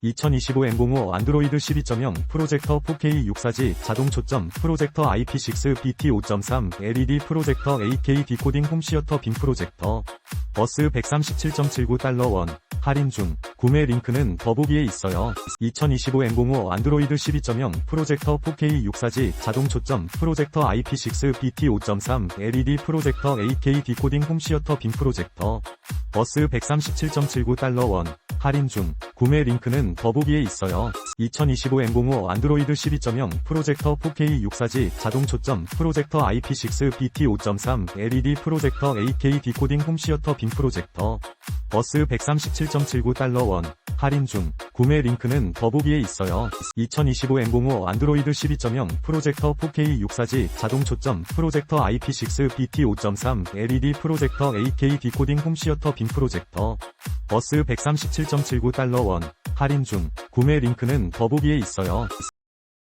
2025 M05 안드로이드 12.0 프로젝터 4K 64G 자동 초점 프로젝터 IP6 BT 5.3 LED 프로젝터 8K 디코딩 홈시어터 빔 프로젝터 버스 137.79달러 원 할인 중 구매 링크는 더보기에 있어요. 2025 M05 안드로이드 12.0 프로젝터 4K 64G 자동 초점 프로젝터 IP6 BT 5.3 LED 프로젝터 8K 디코딩 홈시어터 빔 프로젝터 버스 137.79달러 원 할인 중 구매 링크는 더보기에 있어요. 2025 M05 안드로이드 12.0 프로젝터 4K 64G 자동 초점 프로젝터 IP6 BT 5.3 LED 프로젝터 8K 디코딩 홈시어터 빔 프로젝터 버스 137.79달러 원 할인 중 구매 링크는 더보기에 있어요. 2025 M05 안드로이드 12.0 프로젝터 4K 64G 자동 초점 프로젝터 IP6 BT 5.3 LED 프로젝터 8K 디코딩 홈시어터 빔 프로젝터 버스 137.79달러 원 할인 중 구매 링크는 더보기에 있어요.